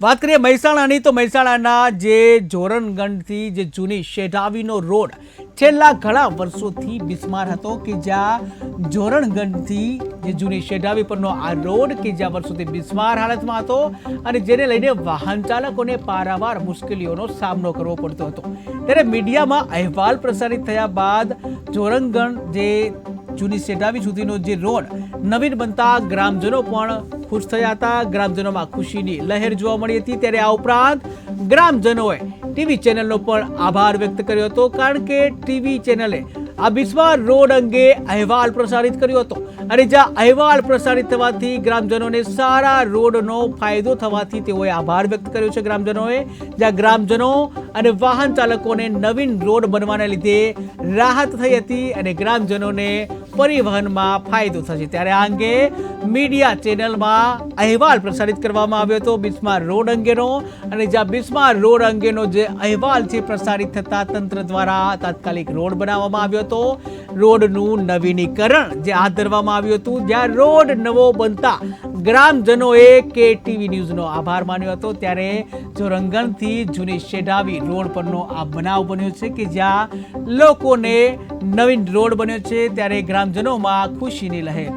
વાત કરીએ મહેસાણાની, તો મહેસાણાના જે જોરનગંજથી જે જૂની શેઢાવીનો રોડ છેલ્લા ઘણા વર્ષોથી બિસ્માર હતો કે જ્યાં જોરણગંજથી જે જૂની શેઢાવી પરનો આ રોડ કે જ્યાં વર્ષોથી બિસ્માર હાલતમાં હતો અને જેને લઈને વાહન ચાલકોને પારાવાર મુશ્કેલીઓનો સામનો કરવો પડતો હતો. ત્યારે મીડિયામાં અહેવાલ પ્રસારિત થયા બાદ જોરણગંજ જે જૂની સેઢાવી સુધીનો જે રોડ, નવીન બનતા ગ્રામજનો પણ ખુશ થયા હતા. ગ્રામજનોમાં ખુશીની લહેર જોવા મળી હતી ત્યારે આ ઉપરાંત ગ્રામજનોએ ટીવી ચેનલનો પણ આભાર વ્યક્ત કર્યો હતો, કારણ કે ટીવી ચેનલે આ બિસ્વા રોડ અંગે અહેવાલ પ્રસારિત કર્યો હતો. અને જ્યાં અહેવાલ પ્રસારિત થવાથી ગ્રામજનોને સારા રોડનો ફાયદો થવાથી તેઓએ આભાર વ્યક્ત કર્યો છે ગ્રામજનોએ. જ્યાં ગ્રામજનો અને વાહન ચાલકોને નવીન રોડ બનવાને લીધે રાહત થઈ હતી અને ગ્રામજનોને પરિવહનમાં ફાયદો થશે. ત્યારે આ અંગે મીડિયા ચેનલમાં અહેવાલ પ્રસારિત કરવામાં આવ્યો હતો બિસ્માર રોડ અંગેનો. અને જ્યાં બિસ્માર રોડ અંગેનો જે અહેવાલ છે પ્રસારિત થતા તંત્ર દ્વારા તાત્કાલિક રોડ બનાવવામાં આવ્યો હતો. રોડનું નવીનીકરણ જે હાથ ધરવામાં આવ્યું હતું, જ્યાં રોડ નવો બનતા ગ્રામજનોએ કે ટીવી ન્યૂઝનો આભાર માન્યો હતો. ત્યારે જોરંગણથી જૂની શેઢાવી રોડ પરનો આ બનાવ બન્યો છે કે જ્યાં લોકોને નવીન રોડ બન્યો છે, ત્યારે ગ્રામજનોમાં ખુશીની લહેર.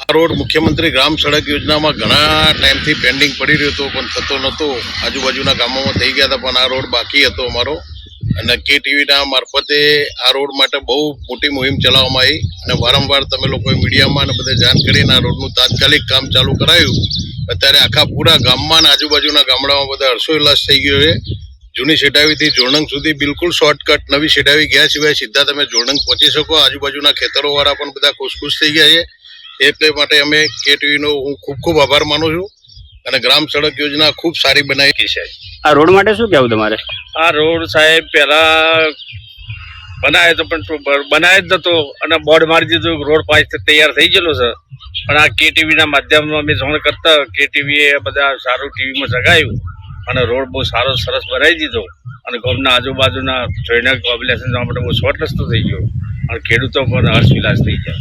આ રોડ મુખ્યમંત્રી ગ્રામ સડક યોજનામાં ઘણા ટાઈમથી પેન્ડિંગ પડી રહ્યો હતો, પણ થતો નહોતો. આજુબાજુના ગામોમાં થઈ ગયા હતા, પણ આ રોડ બાકી હતો અમારો. અને કે ટીવીના મારફતે આ રોડ માટે બહુ મોટી મુહિમ ચલાવવામાં આવી અને વારંવાર તમે લોકોએ મીડિયામાં અને બધે જાણ કરીને આ રોડનું તાત્કાલિક કામ ચાલુ કરાયું. અત્યારે આખા પૂરા ગામમાં આજુબાજુના ગામડામાં બધા હર્ષોલ્લાસ થઈ ગયો છે. જૂની સેટાવીથી જોરણંગ સુધી બિલકુલ શોર્ટકટ નવી સેટાવી ગયા સિવાય સીધા તમે જોડંગ પહોંચી શકો. આજુબાજુના ખેતરોવાળા પણ બધા ખુશ ખુશ થઈ ગયા છે. એટલે માટે અમે કે ટીવીનો હું ખૂબ ખૂબ આભાર માનું છું અને ગ્રામ સડક યોજના ખૂબ સારી બનાવી છે. આ રોડ માટે શું કહેવું તમારે? આ રોડ સાહેબ પહેલા બનાવ્યો તો પણ બનાવ્યો જ નતો અને બોર્ડ મારી દીધું રોડ પાંચ તૈયાર થઈ ગયેલો છે. પણ આ કેટીવી ના માધ્યમમાં અમે જાણ કરતા કેટીવી એ બધા સારું ટીવીમાં જગાવ્યું અને રોડ બહુ સારો સરસ બનાવી દીધો. અને ગામના આજુબાજુના જોઈને જવા માટે બહુ શોર્ટ રસ્તો થઈ ગયો. અને ખેડૂતો પણ હર્ષ વિલાસ થઈ ગયા.